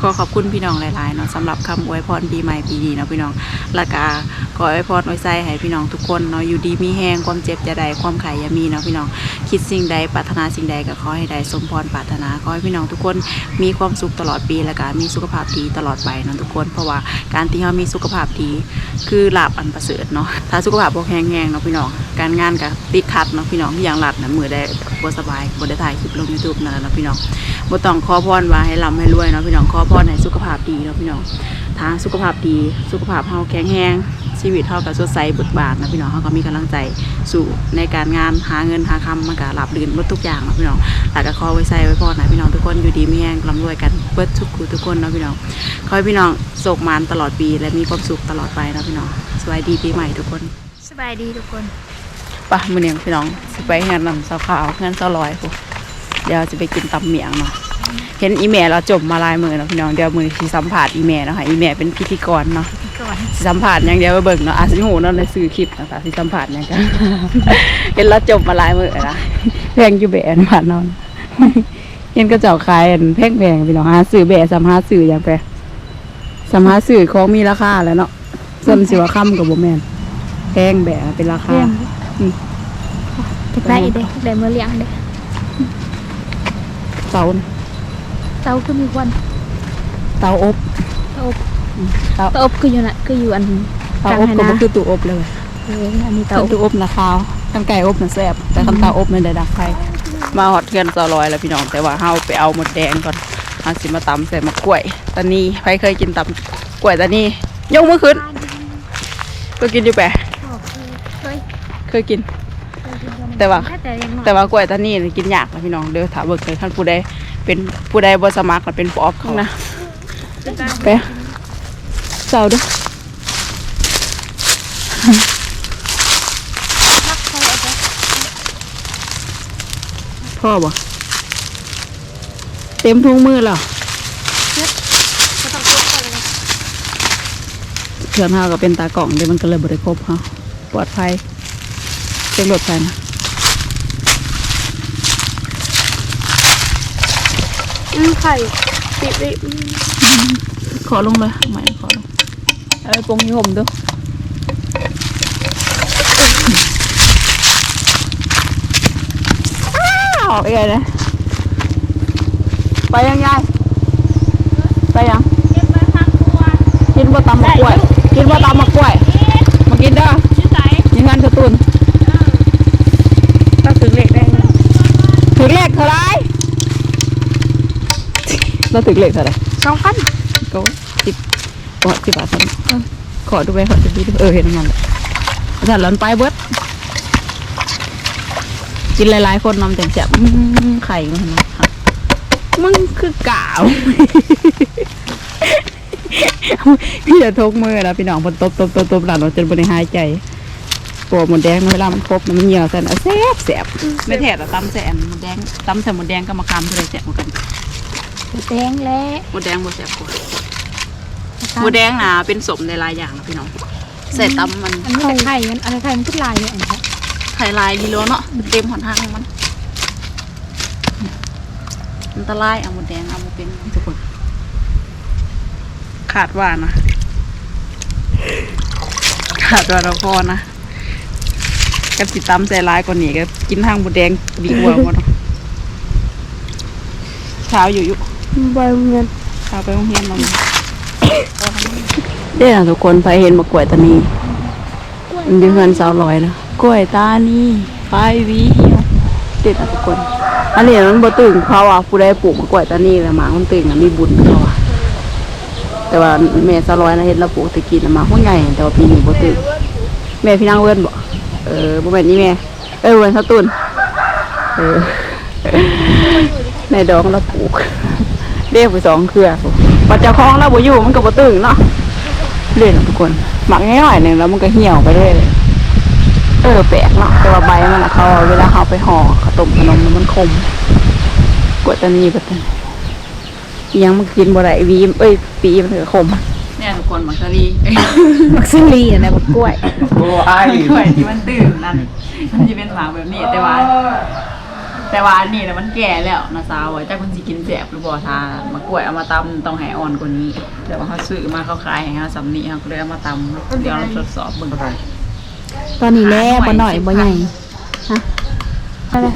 ขอขอบคุณพี่น้องหลายๆเนาะสำหรับคำอวยพรปีใหม่ปีนี้เนาะพี่น้องและก็ขออวยพรอวยใจให้พี่น้องทุกคนเนาะอยู่ดีมีแห้งความเจ็บจะได้ความไข่ยามีเนาะพี่น้องคิดสิ่งใดปรารถนาสิ่งใดก็ขอให้ได้สมพรปรารถนาขอให้พี่น้องทุกคนมีความสุขตลอดปีและก็มีสุขภาพดีตลอดไปเนาะทุกคน เพราะว่าการที่เรามีสุขภาพดีคือลาบอันประเสริฐเนาะถ้าสุขภาพบ่แข็งแงเนาะพี่น้องการงานก็ติดขัดเนาะพี่น้องอย่างหลัดนะมือได้บ่สบายบ่ได้ถ่ายคลิปลง YouTube นั่นแหละเนาะพี่น้องบ่ต้องขอพรว่าให้ร่ำให้รวยเนาะพี่น้องขอพรให้สุขภาพดีเนาะพี่น้องถ้าสุขภาพดีสุขภาพเฮาแข็งแรงชีวิตเฮาก็สดใสเบิกบานนะพี่น้องเฮาก็มีกำลังใจสู่ในการงานหาเงินหาคำมันก็ราบรื่นหมดทุกอย่างเนาะพี่น้องแล้วก็ขอไว้ใส่ไว้พรให้พี่น้องทุกคนอยู่ดีมีแรงร่ำรวยกันเบิดทุกคู่ทุกคนเนาะพี่น้องขอให้พี่น้องโศกมานตลอดปีและมีความสุขตลอดไปเนาะพี่น้องสวัสดีปีใหม่ทุกคนสบายดีทุกคนไปะมื้อนี้พี่น้องสิไปงานนำสาวขาวงานสาวลอยพุ เดี๋ยวจะไปกินตำเมียงเนาะเห็นอีเมลเราจบมาลายมือเนาะพี่น้องเดี๋ยวมือที่สัมผัสอีเมลเนาะค่ะอีเมลเป็นพิธีกรเนาะก่อนสิสัมผัสอย่างเดียวไปเบิ่งเนาะอาจสิหูเนาะในสื่อคลิปนะคะที่สัมผัสอย่างกันเห็นเราจบมาลายมือนะแพงอยู่แบนผ่านนอนเห็นก็เจ้าขายอันแพงแพงๆพี่น้องหาสื่อแบะสัมภาษณ์สื่ออย่างแปสัมภาษณ์สื่อของมีราคาแหล้วเนาะส่วนสิว่าค่ำกับบ่แม่นแพงแบะเป็นราคาเรียงอืมจะได้เด้ได้เมื่อเลี้ยงเด้ เตาน่ะเตาคือมีควันเตาอบเตาอบเตาเตาอบคืออยู่น่ะคืออยู่อันเตาอบก็บ่คือตู้อบเลยเอออันนี้เตาเตาอบตู้อบนะคาวกันไก่อบน่ะแซ่บแต่คันเตาอบมันได้ดักไฟมาฮอดเทือนซอลอยแล้วพี่น้องแต่ว่าเฮาไปเอาหมดแดงก่อนเฮาสิมาตำใส่มะกล้วยตอนนี้ใครเคยกินตำกล้วยตอนนี้ยกมือขึ้นก็กินอยู่แปะเคยเคยกิน แต่ว่าแต่ยังน้อยแต่ว่ากล้วยตอนนี้นี่กินยากนะพี่น้องเด้อถ้าเบิกเลยท่านผู้ใดเป็นผู้ใดบ่สมัครน่ะเป็นปอบเขานะไปเจ้าเด้อพักเขาเอาไปพ่อบ่เต็มทุงมือแล้วก็ต้องกดก่อนเลยเพื่อนเฮาก็เป็นตากล่องเดี๋ยวมันก็เลยบริครบเฮาปลอดภัยเช็ครถไปนะ อืมไข่ติดเลยขอลงเลยไม่ขอลงเอาไปปรุงยี่ห่มดูอ้าวไปไงนะไปยังไงไปยังเก็บไว้พักตัวกินบ่ตำมะกล้วย กินบ่ตำมะกล้วยมากินเด้อชื่อไก่อยังงั้นกระตุน ก็ถึงเล็กได้ ถึงเลขเท่าไร เราถึงเลขเท่าไรสองพันก็สิบกอสิบบาทครับขอดูไปขอดูดูเออเห็นงานเลยอาจารย์หลอนไปเบิดกินหลายๆคนนำแต่แซ่บไข่มันนะครับมึงคือกาวพี่จะทกมือนะพี่น้องบนตบตบตบตบหลานเราจนบริหายใจปวดหมดแดงเวลามันครบมันเหี่ยวแสนแซ่บแซ่บไม่แท้แต่ตำแสนหมดแดงตำใส่หมดแดงก็มาคำเท่าไรแซ่บเหมือนกัน แดงแล้วหมดแดงหมดแซ่บกว่าหมูแดงนะเป็นสมในหลายอย่างนะพี่น้องใส่ตำมันอันนี้แต่ไข่มันอะไรไข่มันขึ้นลายเลยอันนี้ไข่ลายดีโลเนาะเต็มหอนทางมันอันตรายเอาหมูแดงเอาหมูเป็นทุกคนขาดว่านะขาดว่าเราพอนะกันสิตำใส่ลายกว่านี้ก็กินทางหมูแดงดีกว่าหมดเนาะเช้าอยู่อยู่ ใบเงินเช้าไปโรงเรียนเราเด้อทุกคนไปเห็นมากล้วยตานีมันอยู่เงินสาวลอยนะกล้วยตานี่ไฟวีเหี่ยวเด็ดอะทุกคนอันนี้มันบ่ตึงเขาอะผู้ใดปลูกมากล้วยตานี่แหละหมามันตึงอะมีบุญเขาอะแต่ว่าแม่สาวลอยนะเห็นเราปลูกตะกี้น่ะหมาหัวใหญ่แต่ว่าปีนี้บ่ตึงแม่พี่นางเวิ้นบ่เออบ่แม่นนี่แม่เอ้ยเวิ้นสะตุนเออในดองเราปลูก เรียกไปสองเครือปัจจัยของเราบ่อยู่มันก็บ่ตึงเนาะเล่นทุกคนหมักง่ายๆหนึ่งแล้วมันก็เหี่ยวไปเรื่อยเลยเออแปลกเนาะแต่ว่าใบมันอะเขาเวลาเขาเอาไปห่อขนมขนมมันคมกว่าตะนีแบบนั้นอิหยังมันกินบ่ได้วีมเอ้ยปีมันถือคมเนี่ยทุกคนมักกะลีมักซิลีอะไรบักกล้วยโอ้ไอ้กล้วยที่มันตื่นนั่นมันจะเป็นหมากแบบนี้แต่ว่า แต่แต่ว่าอันนี้นะมันแก่แล้วนะสาวจ้าคนสิกินแสบหรือบ่ทามากล้วยเอามาตำต้องให้อ่อนกว่านี้ แต่ว่าเขาซื้อมาเขาขายให้เขาสำนีเขาก็เลยเอามาตำเดี๋ยวเราทดสอบเบิ่งตอนนี้แล่บ่หน่อยบ่ใหญ่ฮะอะไร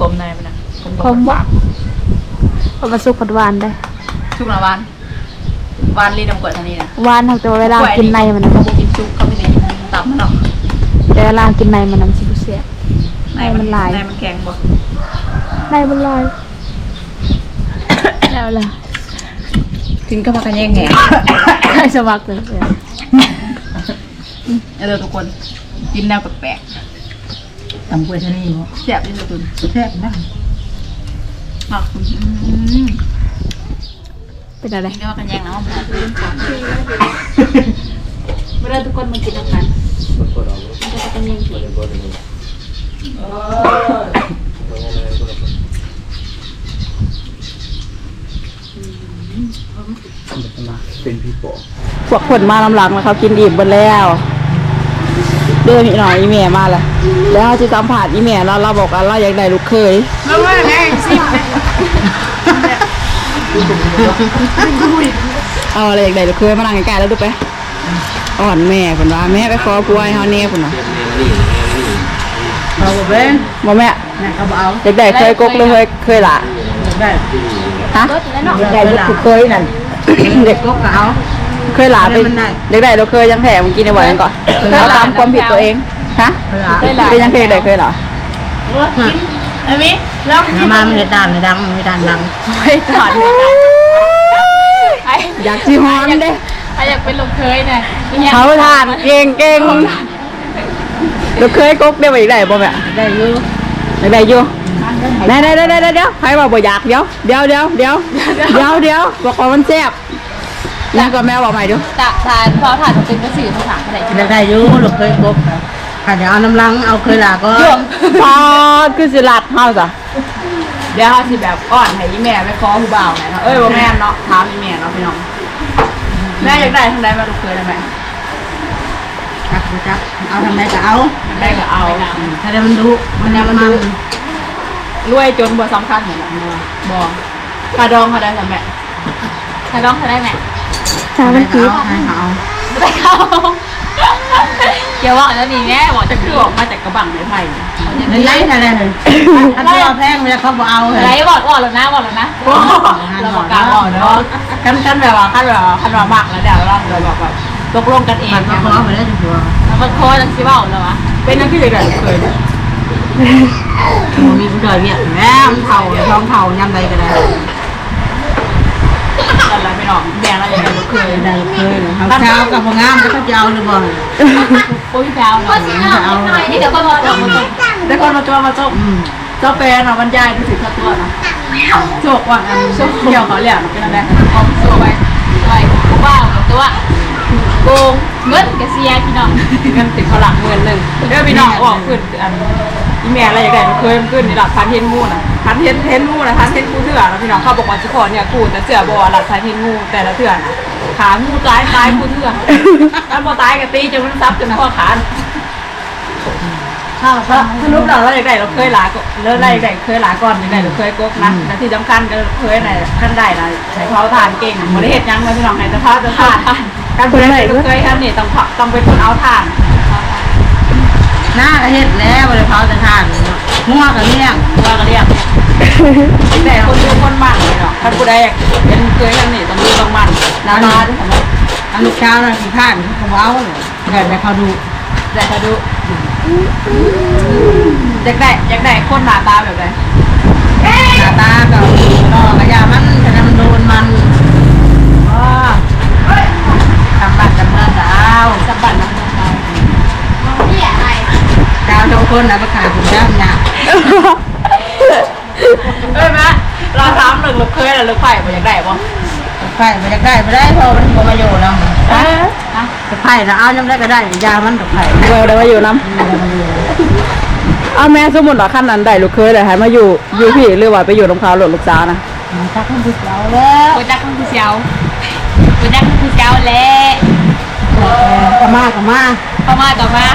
กลมในมันนะคมบ่เอามาสุกผัดหวานได้ชุกละวานวานรีดน้ำกล้วยเท่านี้นะหวานเท่าแต่ว่าเวลากินในมันนะเขาบ่กินชุกเขาไม่ได้กินตับมันหรอกแต่เวลากินในมันน้ำสิบเสียในมันลายในมันแข็งบ่ ในมันลอยแล้วล่ะกินก็มากันแย่งแหงใครสมัครเลยเสียเออทุกคนกินแนวแปลกตำกล้วยชะนีบ่ๆแซ่บที่สุดคุณแซ่บนะอะอืมเป็นอะไร กินก็มากันแย่งนะว่ามันลืมก่อนเมื่อทุกคนมากินน้ำกันมันก็จะเป็นยังไง เป็นพี่ปอพวกคนมาลำหลังแล้วเขากินอิ่มหมดแล้ว เดินอีกหน่อยอีเมียมาละแล้วจะสัมผัสอีเมียเราเราบอกว่าเราอยากได้ลูกเคยเอาอะไรอยากได้ลูกเคยมานั่งใกล้ๆแล้วดูไปอ่อนแม่คนว่าแม่ไปขอป่วยเฮาเน่คนว่าเอาบ่เป็นบ่แม่แม่เขาบ่เอาอยากได้เคยกกหรือเคยเคยหละได้ ฮะได้ลูกเคยนั่นเด็กก็เอาเคยหลาไปมันได้อยากได้เราเคยยังแถมกินในวันนั้นก่อนเอาตามความผิดตัวเองฮะเคยหลาเป็นยังเคยได้เคยเหรอมาไม่ได้ดังไม่ดังไม่ดังดังไม่ถอดอยากจีฮอนเด้ใครอยากเป็นลูกเคยเนี่ยเขาทานเก่งเก่งเราเคยกกได้ไปอีกได้บ่แม่ได้อยู่อยากได้อยู่ ได้ได้ได้ได้เดี๋ยวใครบอกบ่อยากเดี๋ยวเดี๋ยวเดี๋ยวเดี๋ยวเดี๋ยวเดี๋ยวบอกว่ามันแซ่บนั่นก็แม่บอกใหม่ดูตะทานพอทานเป็นกระสือภาษาอะไรได้ได้อยู่ลูกเคยกบถ้าจะเอาน้ำลังเอาเคยหลาก็พอคือสิลัดเฮาจ้ะเดี๋ยวเฮาสิแบบอ่อนให้อีแม่ไปขอผู้บ่าวหน่อยเนาะเอ้ยบ่แม่นเนาะถามอีแม่เนาะพี่น้องแม่อยากได้ทางใดมาลูกเคยได้ไหมจักบ่จักเอาทำไดก็เอาได้ก็เอาถ้าได้มันดูมันเนี่ยมันดู รวยจนบ่สำคัญเหมือนกันบ่ค่าดองเขาได้จ้ะแม่ใครร้องใครได้ไหมถ้ามันคิดให้เขาได้เขาเดี๋ยวว่าแล้วนี่แน่บอกจะจะคือออกมาจากกระบังไม้ไผ่เนี่ยไม่ไล่อะไรเลยถ้าตัวแพงเวลาเขาบอกเอาเลไรยบอกบอกแล้วนะบอกแล้วนะเราบอกกล้ารบอกเนาะคันคันแบบว่าคันแบบว่าคันว่ามากแล้วเดี๋ยวเราเลยบอกแบบตกลงกันเองมันก็เนี่ยขอไปแล้วจังหวะแล้วมันโค้ดแล้วสิว่าแล้ววะเป็นนั่นคืออยากได้ลูกเคย มีผู้ชายเนี่ยแม่มันเท่าท้องเท่ายำใดก็ได้กันแล้วไม่น้องแดงเราอยากได้ลูกเคยได้เคยเขาเช้ากับพงามก็เขาจะเอาหรือบ่ปุ้ยแปลวก็สิเอาหน่อยนี่เดี๋ยวก็รอจบมันแต่คนมาจอมาจบเจ้าแปรเนาะบรรยายคือสิข้าตัวนะโชควันอันโชคเกี่ยวเขาแล้วเป็นอะไรเอาตัวไปไปกูว่าตัวโกงเงินกระเซียพี่น้องเงินติดเขาหลักหมื่นหนึ่งเดี๋ยวพี่น้องออกขึ้นอัน อีเมลอะไรอย่างเงี้ยเคยขึ้นในหลักพันเทนงูน่ะพันเทนเทนงูนะพันเทนงูเถื่อนนะพี่น้องเขาบอกว่าจุคอเนี่ยกูแต่เสือบอหลักพันเทนงูแต่ละเถื่อนขางูตายตายกูเถื่อนถ้าพอตายกับตีจนมันซับจนข้อขาข้าวก็สรุปเราเราอยากได้เราเคยหลาก็เลิกได้อยากได้เคยหลาก่อนอยากได้เราเคยกกนะและที่สำคัญก็เคยไหนขั้นได้นะใช้เผาทานเก่งบริเหตุยังเลยพี่น้องให้จะพาจะทานการเป็นไหนเคยทำนี่ต้องต้องเป็นคนเอาทาน หน้าก็เฮ็ดแล้วบริเขาจะทานงัวกับเลี้ยงเราก็เรียกแต่คนดูคนมันเลยเนาะท่านผู้ใดเป็นเคยทำนี่ต้องดูต้องมันนานาด้วยสำหรับอันลูกช้าน่ะขี้ข้านเขาเอาเลยแต่แต่เขาดูแต่ถ้าดูอยากได้อยากได้คนหน้าตาแบบไหนหน้าตาก็นอกระยามันแต่มันโดนมันอ๋อทำบัตรจำเนินดาวสะบัดน้ำตา ดาวทุกคนนะประกาศผมจ้ำเนี่ยเอ้ยแม่เราถามหนึ่งลูกเคยหรือลูกไผ่บ่อยากได้บ่ไผ่ไปอยากได้ไปได้เพราะมันบ่มาอยู่แล้วฮะไผ่ถ้าเอายังได้ก็ได้ยามันกับไผ่เบอร์ได้มาอยู่น้ำเอาแม่สมมุติว่าขั้นนั้นได้ลูกเคยเลยให้มาอยู่อยู่พี่หรือว่าไปอยู่น้ำขาวหลดลูกสาวนะมันชักมันดึกแล้วแล้วกูจักมันคือเซียวกูจักมันคือเซียวแหละก็มาก็มาเข้ามาต่อมา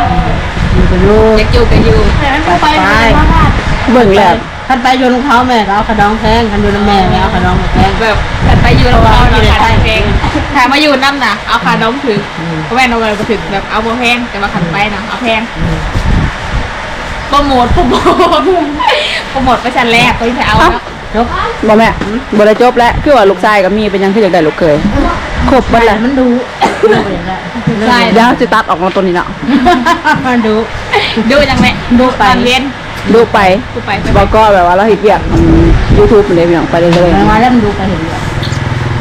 อยู่ก็อยู่อยากอยู่ก็อยู่ไปเบิ่งแหละคันไปโยนของเขาแม่ก็เอากระดองแพงคันโยนน้ำแม่ไม่เอากระดองแพงแบบขันไปอยู่แล้วเอาราคาแพงถ้ามาอยู่น้ำน่ะเอาคาดองถึงเพราะแม่เอาไปถึงแบบเอาโบแพงแต่ว่าขันไปนะเอาแพงโปรโมทโปรโมทโปรโมทไปชั้นแรกก็ที่เอาแล้วจบบ่แม่บ่ได้จบแล้วคือว่าลูกชายก็มีเป็นหยังคืออยากได้ลูกเคยครบเบ่แหละมันดูอย่างนั้น ใช่เดี๋ยวสิตัดออกมาตัวนี้เนาะมันดูดูจังเลยดูไปตอนเรียนดูไปดูไปไปบอกก็แบบว่าเราเฮ็ดเวียกยูทูบมันเลยพี่น้องไปเรื่อยมันมาแล้วมันดูไปเห็นเลย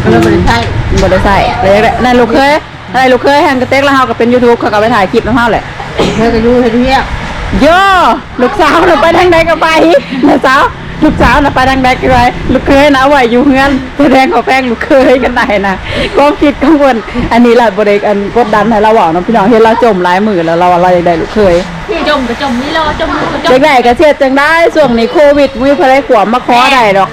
ก็เลยไม่ได้ใช่ๆบ่ได้ใส่เลยนั่นลูกเคยนั่นลูกเคยแฮงกระเต็กแล้วเฮาก็เป็น YouTube เขาก็ไปถ่ายคลิปนำเฮาแหละเธอก็อยู่เห็นเรียกโย่ลูกสาวน่ะไปทางใดก็ไปนะสาว ลูกสาวน่ะไปทางใดก็ไปลูกเคยนะเอาไว้อยู่เฮือนแสดงขอแป้งลูกเคยกันได้นะความคิดกังวลอันนี้แหละบ่ได้อันกดดันให้เราเว้าเนาะพี่น้องเห็นเราจมหลายมือแล้วเราว่าเราอยากได้ลูกเคยจมก็จมนี่เราจมก็จอยามกได้ก็เช็ดจังได้ช่วงนี้โควิดมีพระได้ขวมมาขอได้ดอก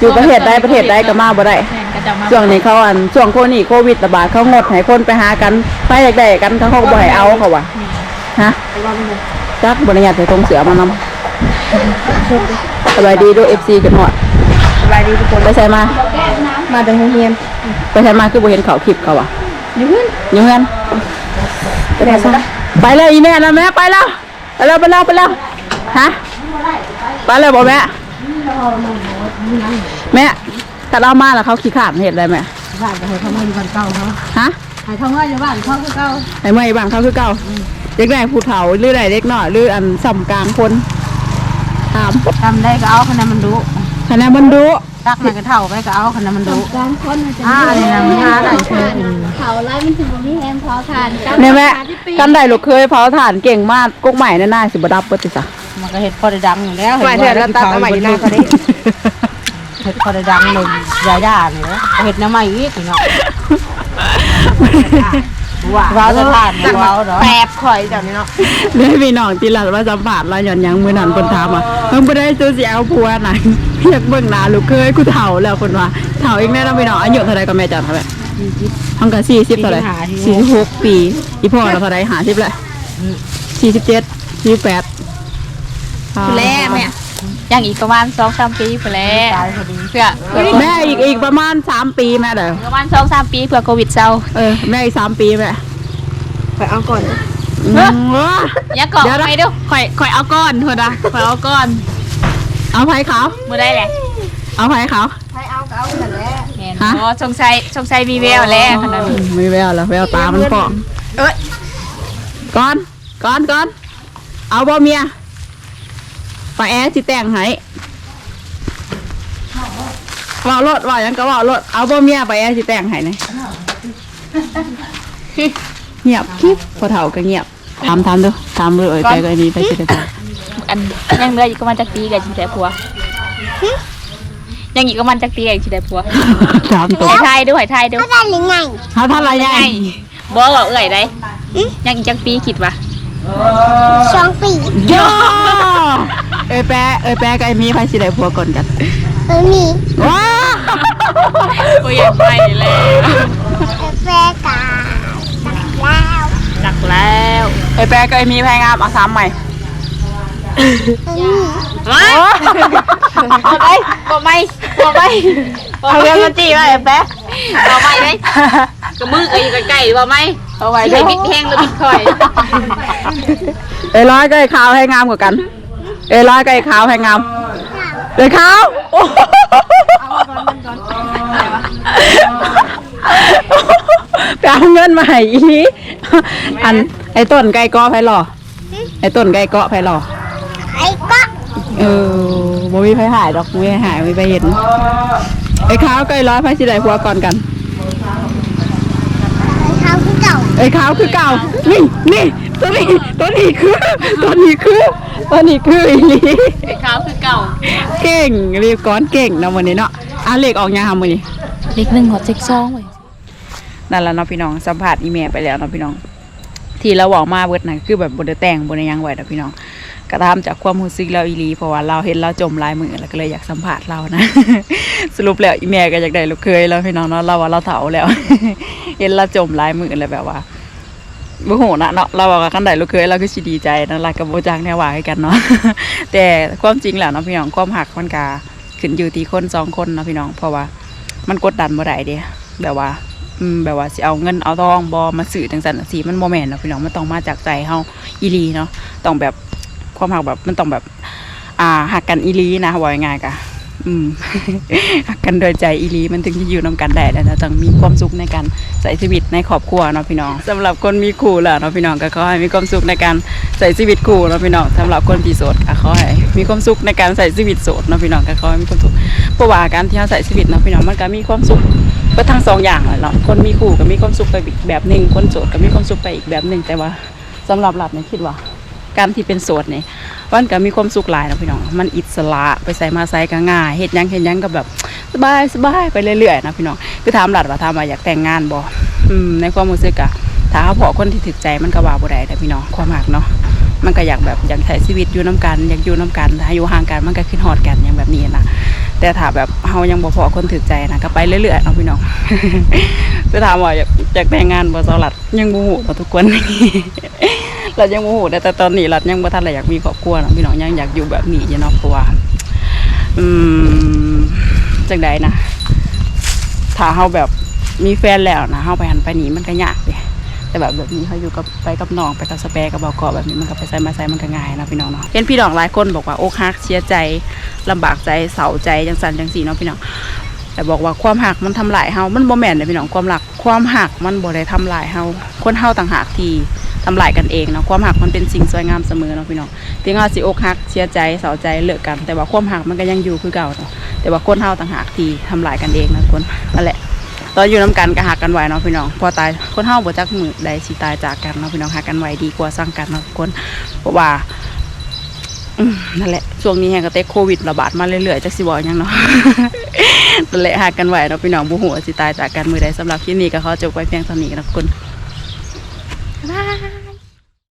อยู่ประเทศใดประเทศใดก็มาบ่ได้แม่นก็จะมาช่วงนี้เขาอันช่วงโควิดโควิดระบาดเขางดให้คนไปหากันไปอยากได้กันเขาเขาก็บ่ให้เอาเขาว่าฮะจักบริญาตใส่ทงเสือมานำ สบายดีด้วย FC กันหมดสบายดีทุกคนไปใส่มา มาแต่โรงเรียนไปใส่มาคือบ่เห็นเขาคลิปเขาว่ะอยู่เฮือนอยู่เฮือนไปได้ซะไปเลยอีแม่นะแม่ไปแล้วไปแล้วไปแล้วไปแล้วฮะไปเลยบ่แม่แม่ถ้าเรามาแล้วเขาขี้ขาดเห็นได้ไหมบ้านก็ให้เขามาอยู่บ้านเก่าเขาฮะให้เขามาอยู่บ้านเขาคือเก่าไอ้เมื่อยบ้างเขาคือเก่าเด็กได้ผู้เฒ่าหรือได้เด็กน้อยหรืออันสำกลางคน ถามทำได้ก็เอาคะแนนมันดูคะแนนมันดูตักมันก็เท่าไปก็เอาคะแนนมันดูบางคนมันจะอ่าอันนี้นะมันหาได้เชิญเขาไล่มันถึงมีแฮมพอทานเนี่ยแม่กันได้ลูกเคยเผาถ่านเก่งมากกุ๊กใหม่แน่าๆสิบดับเปิดติสะมันก็เห็ดพอได้ดังอยู่แล้วเห็ดว่าแล้วตัดเอาใหม่นะเขาได้เห็ดพอได้ดังเลยยาย่าเนี่ยนะเห็ดน้ำใหม่อีกเนาะ ว้าวว้าวจะทานว้าวเนาะแปบข่อยจากนี้เนาะได้พี่น้องที่หลังมาสัมผัสเราหย่อนหยังมือนันคนถามอะเพิ่งไปได้ซื้อสีเอาผัวไหนเพียกเบิ่งหน้าลูกเคยกูเฒ่าแล้วคนว่าเฒ่าอีกแน่เราพี่น้องอายุเท่าไรก็แม่จัดเท่าไหร่ทั้งกันสี่สิบเท่าไหร่สี่สิบหกปี อีพ่อเราเท่าไหร่หาสิบเลยสี่สิบเจ็ดสี่สิบแปดแล่แม่ ยังอีกประมาณสองสามปีเพื่อแล้วตายพอดีเพื่อเพื่อแม่อีกอีกประมาณสามปีแม่เด้อประมาณสองสามปีเพื่อโควิดเศร้าเออแม่อีกสามปีแม่ไปเอาก่อนอืมเว้ออย่าเกาะไปดูข่อยข่อยเอาก้อนเถอะนะข่อยเอาก้อนเอาไผ่ขาวมือได้แหละเอาไผ่ขาวแม่นฮะอ๋อสงสัยสงสัยมีแววแล้วขนาดนี้ไม่แววแล้วแววตามันเปาะเอ้ยก่อนก่อนก่อนเอาบ่เมีย ป้าแอสิแต่งให้ว่ารถว่าหยังก็ว่ารถเอาบ่เมียป้าแอสิแต่งให้นะเงียบคลิปพอเฒ่าก็เงียบถามถามดูถามเลยเอ้ยไปก็อันนี้ไปสิได้ถามอันยังเหลืออีกประมาณจักปีกับชิได้ผัวยังอีกประมาณจักปีกับชิได้ผัวถามตัวหอยไทยดูหอยไทยดูได้หรือไงเฮาท่านอะไรยังไงบอกว่าเอื่อยได้ยังอีกจักปีคิดว่าสองปีโย เอ้ยแปะเอ้ยแปะกับไอ้มีไปสิได้ผัวก่อนกันเออมีว้าโอ้ยไปแล้วแฟกาแล้วจักแล้วไอ้แปะกับไอ้มีแพงามเอาซ้ำใหม่เออมีมาบอกไปบอกไปบอกไปเอาเรื่องมาจี้ว่าไอ้แปะบอกไปเลยกระมือเอ้ยใกล้ๆบอกไหมเอาไว้สิด้ให้วยบิดแห้งหรือบิดคอยเอ้ยร้อยกับไอ้ขาวให้งามกว่ากัน เอ้ยร้อยกับไอ้ขาวให้งามเอ้ยขาวโอ้โหไปเอาเงินมาให้อีนี้อันไอ้ต้นไก่เกาะไผหล่อไอ้ต้นไก่เกาะไผหล่อไอ้ก็เออบ่มีไผหายดอกบ่มีไผหายบ่มีไปเห็นไอ้ขาวกับไอ้ร้อยไผสิได้ผัวก่อนกันเขาคือเก่าไอ้ขาวคือเก่านี่นี่ตัวนี้ตัวนี้คือตัวนี้คือ ตัวนี้คืออีหลีขาวคือเก่า เก่งเรียกก้อนเก่งนะวันนี้เนาะอะเลขออกยังทำวันนี้เล็กหนึ่งหัวเจ็กซองเว้ยนั่นแหละเนาะพี่น้องสัมผัสอีเมลไปแล้วเนาะพี่น้อง ที่เราบอกมาเบิดน่ะคือแบบบนแต่งบนยังไหวเนาะพี่น้องกระทำจากความรู้สึกเราอีหลีเพราะว่าเราเห็นเราจมลายมือแล้วก็เลยอยากสัมผัสเรานะ สรุปแล้วอีเมลก็อยากได้ลูกเคยแล้วพี่น้องเนาะเราว่าเราเถาแล้ว เห็นเราจมลายมือแล้วแบบว่า บ่โหนะเนาะเราบอกว่าคันใดลูกเคยเราก็สิดีใจนั่นแหละกับโบจังแนวว่าให้กันเนาะแต่ความจริงแล้วเนาะพี่น้องความหักมันก็ขึ้นอยู่ที่คนสองคนเนาะพี่น้องเพราะว่ามันกดดันบ่ได้เด้แบบว่าอืมแบบว่าสิเอาเงินเอาทองบ่มาซื้อจังซั่นสิมันบ่แม่นเนาะพี่น้องมันต้องมาจากใจเฮาอีลีเนาะต้องแบบความหักแบบมันต้องแบบ อ่าหักกันอีลีนะว่าง่ายๆกะ อืมหักกันโดยใจอีลีมันถึงจะอยู่นำกันได้แล้วนะต้องมีความสุขในการใช้ชีวิตในครอบครัวเนาะพี่น้องสำหรับคนมีคู่ล้วเนาะพี่น้องก็ขอให้มีความสุขในการใช้ชีวิตคู่เนาะพี่น้องสำหรับคนที่โสดก็ขอให้มีความสุขในการใช้ชีวิตโสดเนาะพี่น้องก็ขอให้มีความสุขเพราะว่าการที่เราใช้ชีวิตเนาะพี่น้องมันก็มีความสุขก็ทั้งสองอย่างแหละเนาะคนมีคู่ก็มีความสุขไปอีกแบบหนึ่งคนโสดก็มีความสุขไปอีกแบบหนึ่งแต่ว่าสำหรับหลับเนี่ยคิดว่า การที่เป็นโสดเนี่ยมันก็มีความสุขหลายนะพี่น้อง มันอิสระไปใส่มาใส่ก็ง่ายเฮ็ดยังเฮ็ดยังก็แบบสบายสบายไปเรื่อยๆนะพี่น้อง คือถามหลัดว่าถามว่าอยากแต่งงานบ่อืมในความรู้สึกอะถ้าเขาพอคนที่ถึกใจมันก็ว่าบ่ได้แต่พี่น้องความหักเนาะมันก็อยากแบบอยากใช้ชีวิตอยู่น้กันอยากอยู่น้กันถ้าอยู่ห่างกันมันก็คิดฮอดกันอย่างแบบนี้นะแต่ถ้าแบบเฮายังบ่พอคนถึกใจนะก็ไปเรื่อยๆเนาะพี่น้องคือถามว่าอยากอยากแต่งงานบ่สลัดยังบ่ฮู้เนาทุกคน รายังโมโหแต่แต่ตอนนี้เรายังบ่ทันเลยอยากมีครอบครัวนะพี่น้องยังอยากอยู่แบบนี้อยู่เนาะเพราะว่าอืมจังใดนะถ้าเฮาแบบมีแฟนแล้วนะเฮาไปหันไปหนีมันก็ยากเด้แต่แบบแบบนี้เขาอยู่กับไปกับน้องไปกับสเปรกับเบากอแบบนี้มันก็ไปใส่มาใส่มันก็ง่ายนะพี่น้องเนาะเห็นพี่น้องหลายคนบอกว่าอกหักเสียใจลำบากใจเศร้าใจจังสันจังสีเนาะพี่น้องแต่บอกว่าความหักมันทำลายเฮามันบ่แม่นเลยพี่น้องความรักความหักมันบ่ได้ทำลายเฮาคนเฮาต่างหากที่ำลายกันเองเนาะความหักมันเป็นสิ่งสวยงามเสมอเนาะพี่น้องถึงเราสิอกหักเสียใจเศร้าใจเลิกกัน แต่ว่าความหักมันก็ยังอยู่คือเก่าเนาะแต่ว่าคนเฮาต่างหากที่ทำลายกันเองนะทุกคนนั่นแหละตอนอยู่น้กันก็หักกันไว้เนาะพี่น้องพอตายคนเฮาบ่จักมือใดสิตายจากกันเนาะพี่น้องหักกันไว้ดีกว่าสร้างกันเนาะทุกคนเพราะว่านั่นแหละช่วงนี้แฮงก็เต็กโควิดระบาดมาเรื่อยๆจักสิบอกหยังเนาะนั่นแหละหากันไหวเนาะพี่น้องบุหัวสิตายจากกันมือใดสำหรับคลิปนี้ก็ขอจบไว้เพียงเท่านี้นะทุกคนบ๊าย